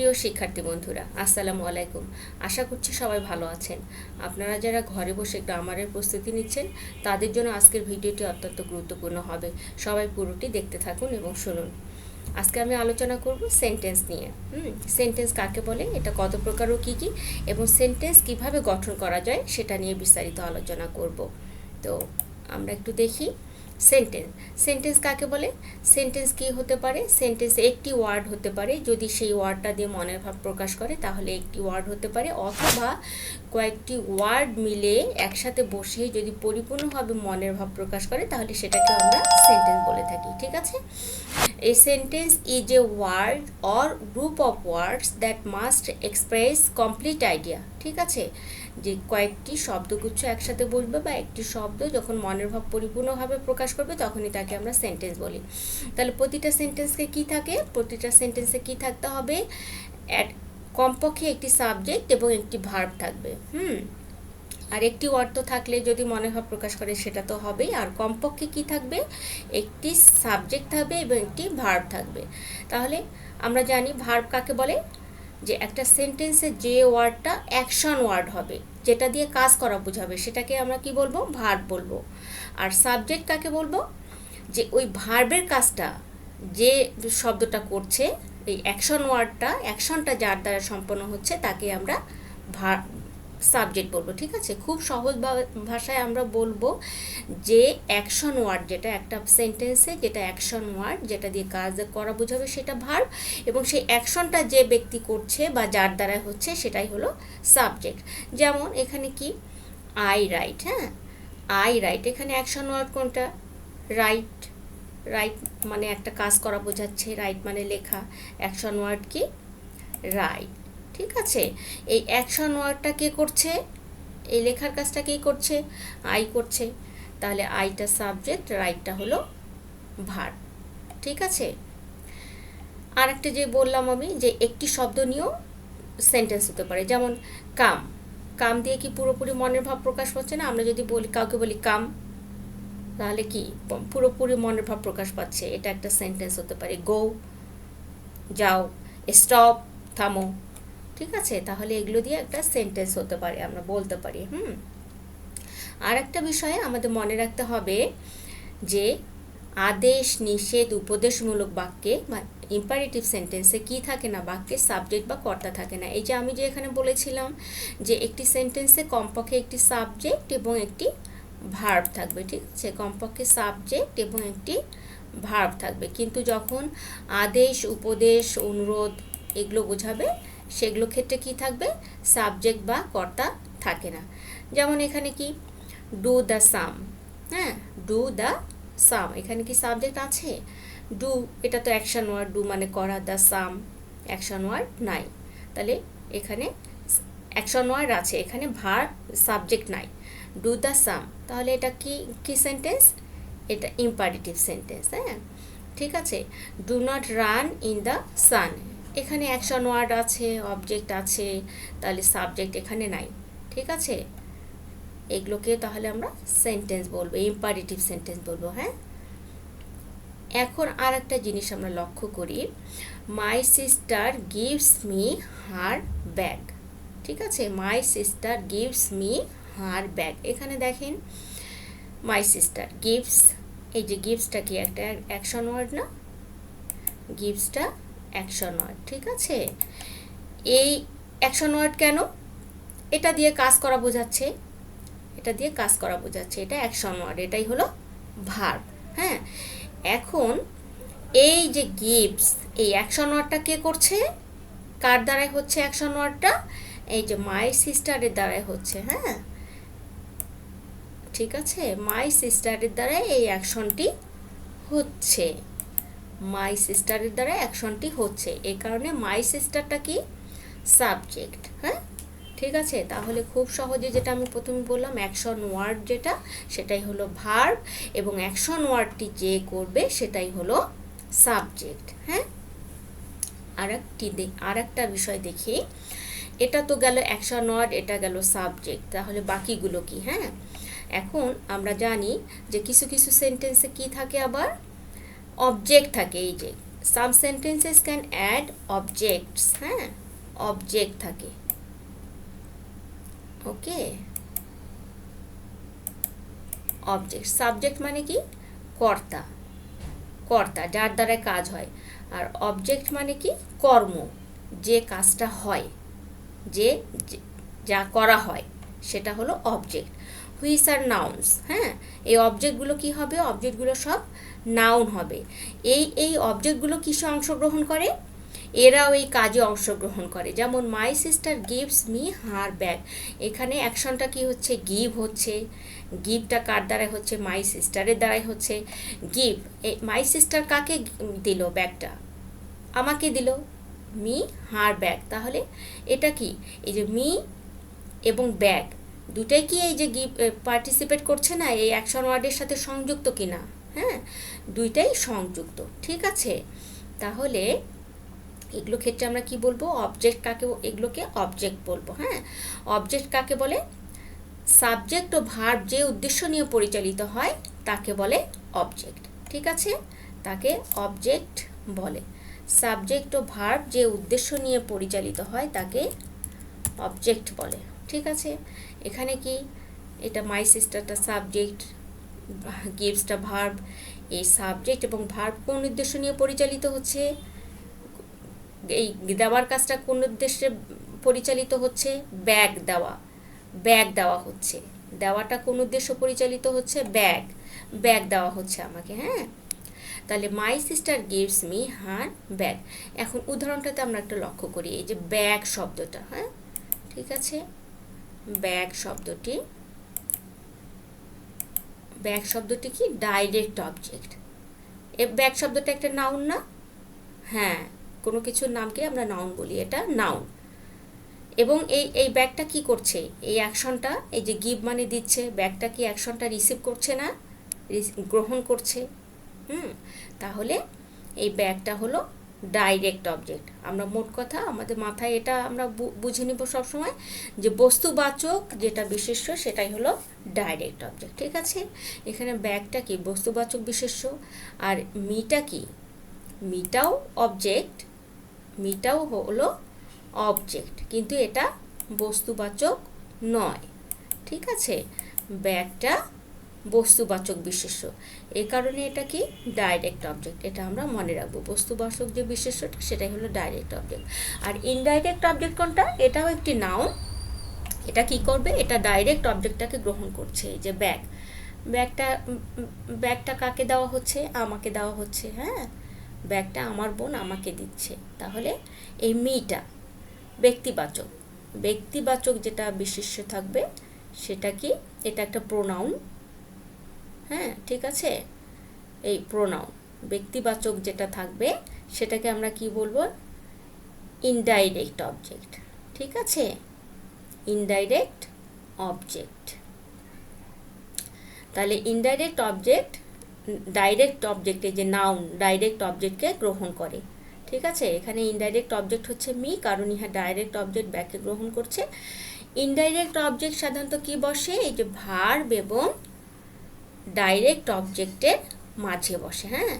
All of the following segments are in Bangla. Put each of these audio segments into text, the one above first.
প্রিয় শিক্ষার্থী বন্ধুরা, আসসালামু আলাইকুম। আশা করছি সবাই ভালো আছেন। আপনারা যারা ঘরে বসে গ্রামারের প্রস্তুতি নিচ্ছেন, তাদের জন্য আজকের ভিডিওটি অত্যন্ত গুরুত্বপূর্ণ হবে। সবাই পুরোটি দেখতে থাকুন এবং শুনুন। আজকে আমি আলোচনা করব সেন্টেন্স নিয়ে। হুম, সেন্টেন্স কাকে বলে, এটা কত প্রকার ও কী কী, এবং সেন্টেন্স কীভাবে গঠন করা যায়, সেটা নিয়ে বিস্তারিত আলোচনা করব। তো আমরা একটু দেখি। সেন্টেন্স সেন্টেন্স কাকে বলে? সেন্টেন্স কি হতে পারে? সেন্টেন্স একটি ওয়ার্ড হতে পারে। যদি সেই ওয়ার্ডটা দিয়ে মনের ভাব প্রকাশ করে, তাহলে একটি ওয়ার্ড হতে পারে। অথবা কয়েকটি ওয়ার্ড মিলে একসাথে বসে যদি পরিপূর্ণভাবে মনের ভাব প্রকাশ করে, তাহলে সেটাকে আমরা সেন্টেন্স বলে থাকি। ঠিক আছে? A sentence is a word or group of words that must express complete idea ঠিক আছে? যে কয়েকটি শব্দগুচ্ছ একসাথে বসবে বা একটি শব্দ যখন মনের ভাব পরিপূর্ণভাবে প্রকাশ করবে, তখনই তাকে আমরা সেন্টেন্স বলি। তাহলে প্রতিটা সেন্টেন্সে কি থাকে? প্রতিটা সেন্টেন্সে কি থাকতে হবে? কমপক্ষে একটি সাবজেক্ট এবং একটি ভার্ব থাকবে। হুম? আর একটি অর্থ থাকলে যদি মনে ভাব প্রকাশ করে, সেটা তো হবেই। আর কমপক্ষে কি থাকবে? একটি সাবজেক্ট থাকবে এবং একটি ভার্ব থাকবে। তাহলে আমরা জানি ভার্ব কাকে বলে? যে একটা সেন্টেন্সে যে ওয়ার্ডটা অ্যাকশন ওয়ার্ড হবে। যেটা দিয়ে কাজ করা বোঝাবে, সেটাকে আমরা কি বলব? ভার্ব বলব। আর সাবজেক্ট কাকে বলব? যে ওই ভার্বের কাজটা যে শব্দটা করছে, এই অ্যাকশন ওয়ার্ডটা অ্যাকশনটা যার দ্বারা সম্পন্ন হচ্ছে, তাকে আমরা সাবজেক্ট বলব, ঠিক আছে? খুব সহজ ভাষায় আমরা বলব যে অ্যাকশন ওয়ার্ড যেটা একটা সেন্টেন্সে যেটা অ্যাকশন ওয়ার্ড যেটা দিয়ে কাজ করা বোঝাবে সেটা ভার্ব এবং সেই অ্যাকশনটা যে ব্যক্তি করছে বা যার দ্বারা হচ্ছে সেটাই হলো সাবজেক্ট যেমন এখানে কি? আই রাইট হ্যাঁ? আই রাইট এখানে অ্যাকশন ওয়ার্ড কোনটা? রাইট রাইট মানে একটা কাজ করা বোঝাচ্ছে রাইট মানে লেখা। অ্যাকশন ওয়ার্ড কি? রাইট ঠিক আছে? এই অ্যাকশন ওয়ার্ডটা কে করছে? এই লেখার কাজটা কে করছে? আই করছে। তাহলে আইটা সাবজেক্ট রাইটটা হলো ভার ঠিক আছে? আর একটা যে বললাম আমি, যে একটি শব্দ নিয়েও সেন্টেন্স হতে পারে। যেমন, কাম। কাম দিয়ে কি পুরোপুরি মনের ভাব প্রকাশ পাচ্ছে না? আমরা যদি বলি, কাউকে বলি কাম, তাহলে কি? পুরোপুরি মনের ভাব প্রকাশ পাচ্ছে। এটা একটা সেন্টেন্স হতে পারে। গো যাও স্টপ থামো। ঠিক আছে? তাহলে এগুলো দিয়ে একটা সেন্টেন্স হতে পারে, আমরা বলতে পারি, হুম? আর একটা বিষয়ে আমাদের মনে রাখতে হবে যে আদেশ, নিষেধ, উপদেশমূলক বাক্যে বা ইম্পারেটিভ সেন্টেন্সে কি থাকে না? বাক্যে সাবজেক্ট বা কর্তা থাকে না। এই যে আমি যে এখানে বলেছিলাম যে একটি সেন্টেন্সে কমপক্ষে একটি সাবজেক্ট এবং একটি ভার্ব থাকবে, ঠিক আছে? কমপক্ষে সাবজেক্ট এবং একটি ভার্ব থাকবে। কিন্তু যখন আদেশ, উপদেশ, অনুরোধ এগুলো বোঝাবে সেগুলো ক্ষেত্রে কি থাকবে? সাবজেক্ট বা কর্তা থাকে না। যেমন এখানে কি? ডু দ্য সাম হ্যাঁ? ডু দ্য সাম এখানে কি সাবজেক্ট আছে? ডু এটা তো অ্যাকশন ওয়ার্ড ডু মানে করা দ্য সাম অ্যাকশন ওয়ার্ড নাই। তাহলে এখানে অ্যাকশন ওয়ার্ড আছে, এখানে ভার সাবজেক্ট নাই। ডু দ্য সাম তাহলে এটা কি কি সেন্টেন্স এটা ইম্পারেটিভ সেন্টেন্স হ্যাঁ? ঠিক আছে? Do not run in the sun এখানে অ্যাকশন ওয়ার্ড আছে অবজেক্ট আছে, তাহলে সাবজেক্ট এখানে নাই, ঠিক আছে? এগুলোকে তাহলে আমরা সেন্টেন্স বলব ইম্পারেটিভ সেন্টেন্স বলব হ্যাঁ? এখন আর একটা জিনিস আমরা লক্ষ্য করি my sister gives me her bag ঠিক আছে? My sister gives me her bag এখানে দেখেন মাই সিস্টার গিভস এই যে গিভসটা কি একটা অ্যাকশন ওয়ার্ড না? গিভসটা অ্যাকশন ওয়ার্ড ঠিক আছে? এই অ্যাকশন ওয়ার্ড কেন? এটা দিয়ে কাজ করা বোঝাচ্ছে, এটা দিয়ে কাজ করা বোঝাচ্ছে, এটা অ্যাকশন ওয়ার্ড এটাই হলো ভার্ব হ্যাঁ? এখন এই যে গিভস এই অ্যাকশন ওয়ার্ডটা কে করছে? কার দ্বারাই হচ্ছে অ্যাকশন ওয়ার্ডটা এই যে মাই সিস্টারের দ্বারাই হচ্ছে হ্যাঁ? ঠিক আছে? মাই সিস্টারের দ্বারাই এই অ্যাকশনটি হচ্ছে। মাই সিস্টারের দ্বারা অ্যাকশনটি হচ্ছে। এই কারণে মাই সিস্টারটা কি? সাবজেক্ট হ্যাঁ? ঠিক আছে? তাহলে খুব সহজে যেটা আমি প্রথমে বললাম অ্যাকশন ওয়ার্ড যেটা, সেটাই হলো ভার্ব এবং অ্যাকশন ওয়ার্ডটি যে করবে সেটাই হলো সাবজেক্ট হ্যাঁ? আর একটি আর একটা বিষয় দেখি। এটা তো গেল অ্যাকশন ওয়ার্ড এটা গেল সাবজেক্ট তাহলে বাকিগুলো কি হ্যাঁ? এখন আমরা জানি যে কিছু কিছু সেন্টেন্সে কি থাকে আবার? অবজেক্ট থাকে, এই যে some sentences can add objects হ্যাঁ? অবজেক্ট থাকে। ওকে? অবজেক্ট সাবজেক্ট মানে কি? কর্তা। কর্তা, যার দ্বারা কাজ হয়। আর অবজেক্ট মানে কি? কর্ম, যে কাজটা হয়, যে, যে- করা হয়, সেটা হলো অবজেক্ট হুইস আর নাউন্স হ্যাঁ? এই অবজেক্টগুলো কি হবে? অবজেক্টগুলো সব নাউন হবে। এই এই অবজেক্টগুলো কিসে অংশগ্রহণ করে? এরাও এই কাজে অংশগ্রহণ করে। যেমন my sister gives me her bag এখানে অ্যাকশনটা কি হচ্ছে? গিভ হচ্ছে। গিভটা কার দ্বারাই হচ্ছে? মাই সিস্টারের দ্বারাই হচ্ছে। গিভ মাই সিস্টার কাকে দিল ব্যাগটা? আমাকে দিল। মি হার ব্যাগ তাহলে এটা কি? এই যে মি এবং ব্যাগ দুটাই কি এই যে গিভ পার্টিসিপেট করছে না? এই অ্যাকশন ওয়ার্ডের সাথে সংযুক্ত কি না হ্যাঁ দুইটাই সংযুক্ত, ঠিক আছে? তাহলে এগুলো ক্ষেত্রে আমরা কি বলব? অবজেক্ট কাকে এগুলোকে অবজেক্ট বলব হ্যাঁ? অবজেক্ট কাকে বলে? সাবজেক্ট ও ভার্ব যে উদ্দেশ্য নিয়ে পরিচালিত হয়, তাকে বলে অবজেক্ট ঠিক আছে? তাকে অবজেক্ট বলে। সাবজেক্ট ও ভার্ব যে উদ্দেশ্য নিয়ে পরিচালিত হয়, তাকে অবজেক্ট বলে, ঠিক আছে? এখানে কি? এটা মাই সিস্টারটা সাবজেক্ট গিভসটা ভার্ব এই সাবজেক্ট এবং ভার্ব কোন উদ্দেশ্য নিয়ে পরিচালিত হচ্ছে? এই দেওয়ার কাজটা কোন উদ্দেশ্যে পরিচালিত হচ্ছে? ব্যাগ দেওয়া। ব্যাগ দেওয়া হচ্ছে। দেওয়াটা কোন উদ্দেশ্য পরিচালিত হচ্ছে? ব্যাগ ব্যাগ দেওয়া হচ্ছে আমাকে হ্যাঁ? তাহলে my sister gives me her bag এখন উদাহরণটাতে আমরা একটা লক্ষ্য করি, এই যে ব্যাগ শব্দটা হ্যাঁ? ঠিক আছে? ব্যাগ শব্দটি ব্যাগ শব্দটি কি? Direct object. এ ব্যাক শব্দটা একটা নাউন না? হ্যাঁ কোনো কিছুর নামকে আমরা নাউন বলি, এটা নাউন এবং এই এই ব্যাগটা কি করছে? এই অ্যাকশনটা এই যে গিভ মানে দিচ্ছে, ব্যাগটা কি অ্যাকশনটা রিসিভ করছে না? গ্রহণ করছে। হুম, তাহলে এই ব্যাগটা হলো ডাইরেক্ট অবজেক্ট। আমরা মোট কথা আমাদের মাথায় এটা আমরা বুঝে নিব সবসময় যে বস্তুবাচক যেটা বিশেষ্য সেটাই হলো ডাইরেক্ট অবজেক্ট, ঠিক আছে? এখানে ব্যাগটা কি বস্তুবাচক বিশেষ্য? আর মিটা কি? মিটাও অবজেক্ট, মিটাও হলো অবজেক্ট, কিন্তু এটা বস্তুবাচক নয়, ঠিক আছে? ব্যাগটা বস্তুবাচক বিশেষ্য। এই কারণে এটা কি? ডাইরেক্ট অবজেক্ট এটা আমরা মনে রাখব। বস্তুবাচক যে বিশেষ্যটা, সেটাই হলো ডাইরেক্ট অবজেক্ট আর ইনডাইরেক্ট অবজেক্ট কোনটা? এটাও একটি নাউন এটা কি করবে? এটা ডাইরেক্ট অবজেক্টটাকে গ্রহণ করছে। এই যে ব্যাগ ব্যাগটা ব্যাগটা কাকে দেওয়া হচ্ছে? আমাকে দেওয়া হচ্ছে হ্যাঁ? ব্যাগটা আমার বোন আমাকে দিচ্ছে। তাহলে এই মিটা ব্যক্তিবাচক। ব্যক্তিবাচক যেটা বিশেষ্য থাকবে, সেটা কি? এটা একটা প্রোনাউন হ্যাঁ ঠিক আছে? এই প্রোনাউন ব্যক্তিবাচক যেটা থাকবে, সেটাকে আমরা কি বলব? ইনডাইরেক্ট অবজেক্ট ঠিক আছে? ইনডাইরেক্ট অবজেক্ট তাহলে ইনডাইরেক্ট অবজেক্ট ডাইরেক্ট অবজেক্টে যে নাউন ডাইরেক্ট অবজেক্টকে গ্রহণ করে, ঠিক আছে? এখানে ইনডাইরেক্ট অবজেক্ট হচ্ছে মি কারণ ইহা ডাইরেক্ট অবজেক্ট ব্যাকে গ্রহণ করছে। ইনডাইরেক্ট অবজেক্ট সাধারণত কি বসে? এই যে ভার্ব এবং ডাইরেক্ট অবজেক্টের মাঝে বসে হ্যাঁ?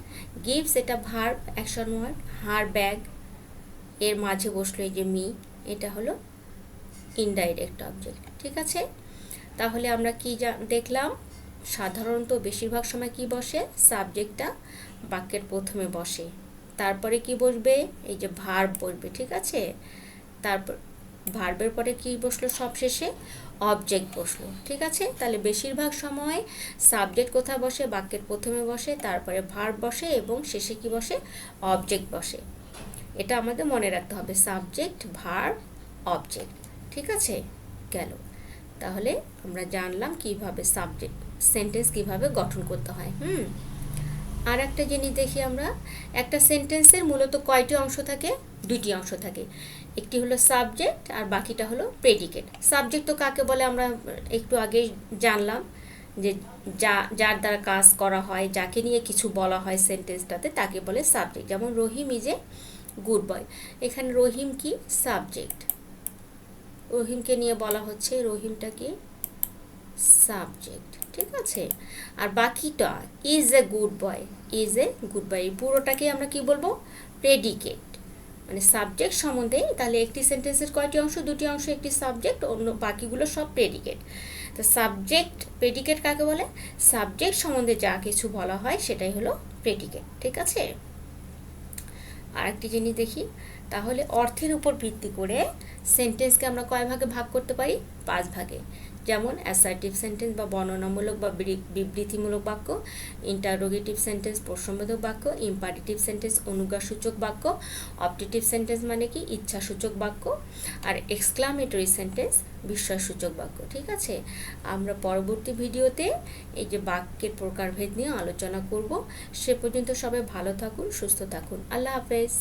গিভস এটা verb action word her bag এর মাঝে বসল এই যে মি এটা হলো ইনডাইরেক্ট অবজেক্ট ঠিক আছে? তাহলে আমরা কি দেখলাম, সাধারণত বেশিরভাগ সময় কি বসে? সাবজেক্টটা বাক্যের প্রথমে বসে। তারপরে কি বসবে? এই যে ভার্ব বসবে, ঠিক আছে? তারপর ভার্বের পরে কি বসল সবশেষে? অবজেক্ট বসল। ঠিক আছে? তাহলে বেশিরভাগ সময় সাবজেক্ট কোথায় বসে? বাক্যের প্রথমে বসে, তারপরে ভার্ব বসে এবং শেষে কি বসে? অবজেক্ট বসে। এটা আমাদের মনে রাখতে হবে। সাবজেক্ট ভার্ব অবজেক্ট ঠিক আছে? গেল। তাহলে আমরা জানলাম কীভাবে সাবজেক্ট সেন্টেন্স কীভাবে গঠন করতে হয়। হুম? আর একটা জিনিস দেখি আমরা। একটা সেন্টেন্সের মূলত কয়টি অংশ থাকে? দুইটি অংশ থাকে। একটি হলো সাবজেক্ট আর বাকিটা হলো প্রেডিকেট সাবজেক্ট তো কাকে বলে আমরা একটু আগেই জানলাম যে যা, যার দ্বারা কাজ করা হয়, যাকে নিয়ে কিছু বলা হয় সেন্টেন্সটাতে তাকে বলে সাবজেক্ট যেমন রহিম ইজ এ গুড বয় এখানে রহিম কি? সাবজেক্ট রহিমকে নিয়ে বলা হচ্ছে, রহিমটা কি? সাবজেক্ট ঠিক আছে? আর বাকিটা is a good boy is a good boy এই পুরোটাকে আমরা কি বলব? প্রেডিকেট মানে সাবজেক্ট সম্বন্ধে তাহলে একটি সেন্টেন্সের কয়টি অংশ, দুটি অংশ, একটি সাবজেক্ট অন্য বাকিগুলো সব প্রেডিকেট তো সাবজেক্ট প্রেডিকেট কাকে বলে? সাবজেক্ট সম্বন্ধে যা কিছু বলা হয় সেটাই হলো প্রেডিকেট ঠিক আছে? আরেকটি জিনিস দেখি, তাহলে অর্থের উপর ভিত্তি করে সেন্টেন্সকে আমরা কয় ভাগে ভাগ করতে পারি? পাঁচ ভাগে। যেমন অ্যাসার্টিভ সেন্টেন্স বা বর্ণনামূলক বা বিবৃতিমূলক বাক্য ইন্টারোগেটিভ সেন্টেন্স প্রশ্নবোধক বাক্য ইম্পারেটিভ সেন্টেন্স অনুজ্ঞাসূচক বাক্য অপটেটিভ সেন্টেন্স মানে কি? ইচ্ছাসূচক বাক্য, আর এক্সক্লামেটরি সেন্টেন্স বিশ্বাসসূচক বাক্য, ঠিক আছে? আমরা পরবর্তী ভিডিওতে এই যে বাক্যের প্রকারভেদ নিয়ে আলোচনা করব। সে পর্যন্ত সবাই ভালো থাকুন, সুস্থ থাকুন। আল্লাহ হাফেজ।